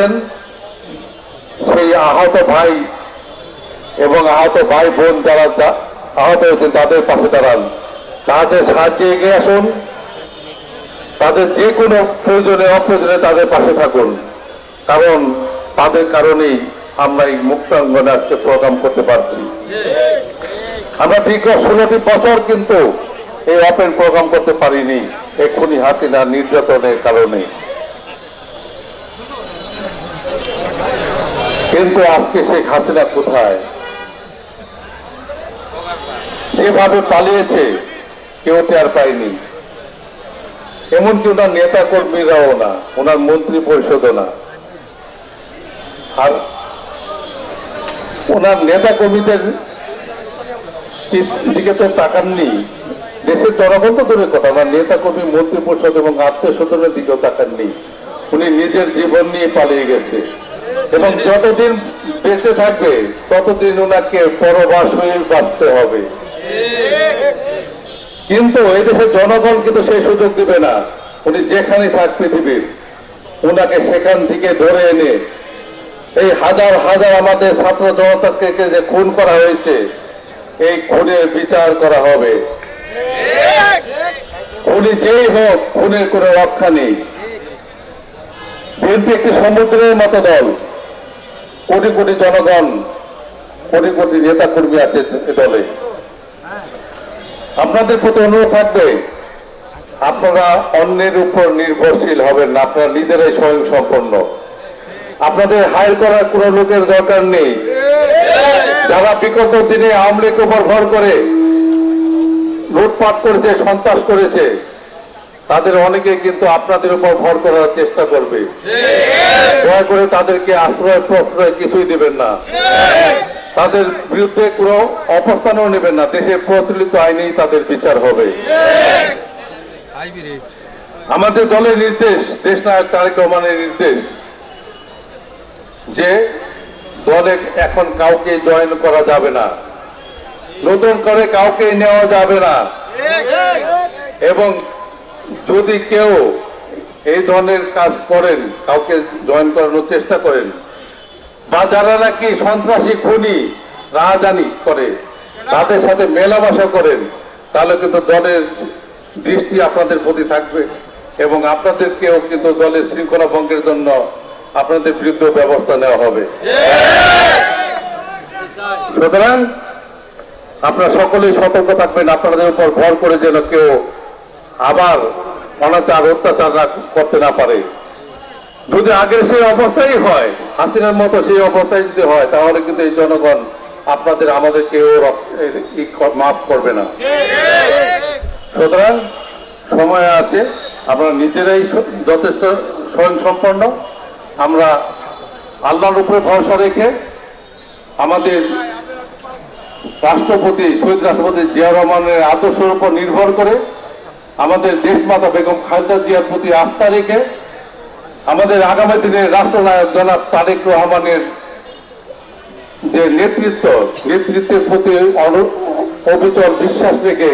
হয়েছেন সেই আহত ভাই এবং আহত ভাই বোন যারা আহত হয়েছেন, তাদের পাশে দাঁড়ান। তাদের সাহায্যে এগিয়ে আসুন। তাদের যে কোনো প্রয়োজনে, অপ্রয়োজনে তাদের পাশে থাকুন। কারণ, তাদের কারণেই আমরা এই মুক্তাঙ্গনে আজকে প্রোগ্রাম করতে পারছি। আমরা দীর্ঘ ষোলোটি বছর কিন্তু এই অপেন প্রোগ্রাম করতে পারিনি, এক্ষুনি হাসিনা নির্যাতনের কারণে। কিন্তু আজকে শেখ হাসিনা কোথায়? যেভাবে পালিয়েছে, কেউ টের পায়নি। এমনকি ওনার নেতা কর্মীরাও না, ওনার মন্ত্রী পরিষদও না। আর ওনার নেতা কর্মীদের দিকে তো তাকাননি। দেশের জনগণ তো দূরের কথা ওনার নেতা কর্মী মন্ত্রী পরিষদ এবং আত্মীয় স্বজনের দিকেও তাকাননি। উনি নিজের জীবন নিয়ে পালিয়ে গেছে। এবং যতদিন বেঁচে থাকবে, ততদিন ওনাকে পরবাস হয়ে বাঁচতে হবে। কিন্তু এই দেশের জনগণ কিন্তু সেই সুযোগ দিবে না। উনি যেখানে থাক পৃথিবীর ওনাকে সেখান থেকে ধরে এনে এই হাজার হাজার আমাদের ছাত্র জনতাকে যে খুন করা হয়েছে, এই খুনের বিচার করা হবে। খুনি যেই হোক, খুনের কোনো রক্ষা নেই। বিএনপি একটি সমুদ্রের মতো দল। কোটি কোটি জনগণ, কোটি কোটি নেতা কর্মী আছে এ দলে। আপনাদের প্রতি অনুরোধ থাকবে, আপনারা অন্যের উপর নির্ভরশীল হবেন না, আপনারা নিজেরাই স্বয়ং সম্পন্ন আপনাদের হায়ার করার কোনো লোকের দরকার নেই। যারা বিগত দিনে আওয়ামী লীগ উপর ভর করে লুটপাট করেছে, সন্ত্রাস করেছে তাদের অনেকে কিন্তু আপনাদের উপর ভর করার চেষ্টা করবে। দয়া করে তাদেরকে আশ্রয় প্রশ্রয় কিছুই দেবেন না। তাদের বিরুদ্ধে কোনো অবস্থানও নেবেন না। দেশে প্রচলিত আইনেই তাদের বিচার হবে। আমাদের দলের নির্দেশ, দেশ নায়ক তারেক রহমানের নির্দেশ, যে দলে এখন কাউকে জয়েন করা যাবে না। নতুন করে কাউকে নেওয়া যাবে না। এবং যদি কেউ এই ধরনের কাজ করেন, কাউকে জয়েন করানোর চেষ্টা করেন, বা যারা নাকি সন্ত্রাসী খুনি রাজধানী করে, তাদের সাথে মেলামেশা করেন, তাহলে কিন্তু দলের দৃষ্টি আপনাদের প্রতি থাকবে এবং আপনাদেরকেও কিন্তু দলের শৃঙ্খলা ভঙ্গের জন্য আপনাদের বিরুদ্ধে ব্যবস্থা নেওয়া হবে। সুতরাং আপনারা সকলেই সতর্ক থাকবেন, আপনাদের উপর ভর করে যেন কেউ আবার অনাচার, অত্যাচার করতে না পারে। যদি আগের সেই অবস্থাই হয়, হাসিনার মতো সেই অবস্থায় যদি হয়, তাহলে কিন্তু এই জনগণ আপনাদের, আমাদের কেউ মাফ করবে না। সুতরাং সময় আছে, আমরা নিজেরাই যথেষ্ট স্বয়ং সম্পন্ন আমরা আল্লাহর উপরে ভরসা রেখে আমাদের রাষ্ট্রপতি, শহীদ রাষ্ট্রপতি জিয়া রহমানের আদর্শের উপর নির্ভর করে আমাদের দেশমাতা বেগম খালেদা জিয়ার প্রতি আস্থা রেখে আমাদের আগামী দিনের রাষ্ট্রনায়ক জনাব তারেক রহমানের যে নেতৃত্ব, নেতৃত্বের প্রতি অবিচল বিশ্বাস রেখে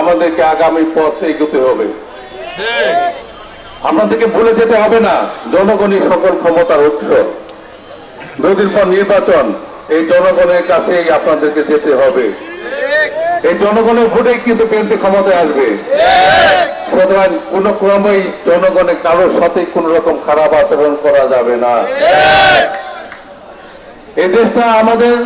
আমাদেরকে আগামী পথ এগোতে হবে। আপনাদেরকে ভুলে যেতে হবে না, জনগণই সকল ক্ষমতার উৎস। দুদিন পর নির্বাচন, এই জনগণের কাছেই আপনাদেরকে যেতে হবে। এই জনগণের ভোটেই কিন্তু বিএনপি ক্ষমতায় আসবে। সুতরাং কোন ক্রমেই জনগণের কারোর সাথে কোন রকম খারাপ আচরণ করা যাবে না। এই দেশটা আমাদের,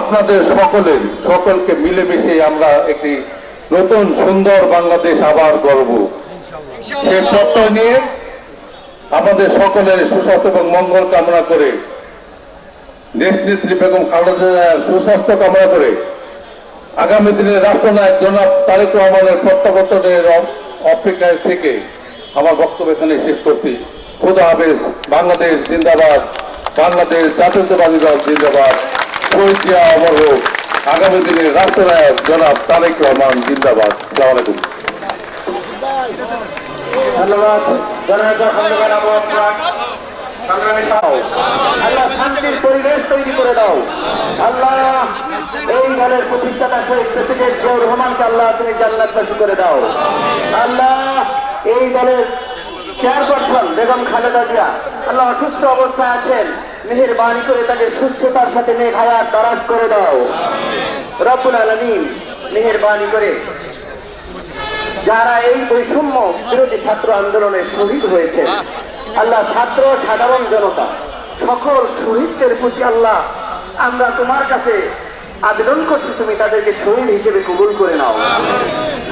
আপনাদের সকলের, সকলকে মিলেমিশে আমরা একটি নতুন সুন্দর বাংলাদেশ আবার গর্ব সে প্রত্যয় নিয়ে আমাদের সকলের সুস্বাস্থ্য এবং মঙ্গল কামনা করে দেশ নেত্রী বেগম খালেদা সুস্বাস্থ্য কামনা করে আগামী দিনে রাষ্ট্রনায়ক জনাব তারেক রহমানের প্রত্যাবর্তনের অপেক্ষায় থেকে আমার বক্তব্য এখানে শেষ করছি। খুদা হাফেজ, বাংলাদেশ জিন্দাবাদ, বাংলাদেশ জাতীয়তাবাদী দল জিন্দাবাদ শহীদ অমর হোক। আগামী দিনে রাষ্ট্রনায়ক জনাব তারেক রহমান জিন্দাবাদ। সালাম আলাইকুম। ধন্যবাদ। সংগ্রামী সাহ আল্লাহ শান্তির পরিবেশ তৈরি করে দাও। আল্লাহ এই শহীদ প্রেসিডেন্ট জিয়াউর রহমানকে আল্লাহ তুমি করে দাও। আল্লাহ এই দলের চেয়ারপারসন বেগম খালেদা জিয়া, আল্লাহ অসুস্থ অবস্থায় আছেন, মেহেরবানি করে তাকে সুস্থতার সাথে নেক হায়াত করে দাও। রব্বুল আলমিন করে যারা এই বৈষম্য বিরোধী ছাত্র আন্দোলনে শহীদ হয়েছে আল্লাহ ছাত্র সাধারণ জনতা সকল শহীদদের প্রতি আল্লাহ আমরা তোমার কাছে আবেদন করছি তুমি তাদেরকে শহীদ হিসেবে কবুল করে নাও।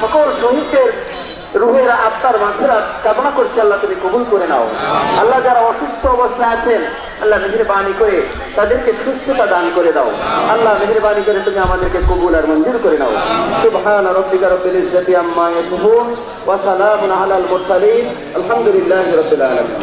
সকল শহীদদের রুহের আত্মার মাথেরা কামনা করছে আল্লাহ তুমি কবুল করে নাও। আল্লাহ যারা অসুস্থ অবস্থায় আছেন, আল্লাহ মেহরবানি করে তাদেরকে সুস্থতা দান করে দাও। আল্লাহ মেহরবানি করে তুমি আমাদেরকে কবুল আর মঞ্জুর করে নাও। সুবহান রব্বিকা রব্বিল ইজ্জাতি আম্মা ইয়াসিফুন ওয়া সালামুন আলাল মুরসালিন। আলহামদুলিল্লাহি রাব্বিল আলামিন।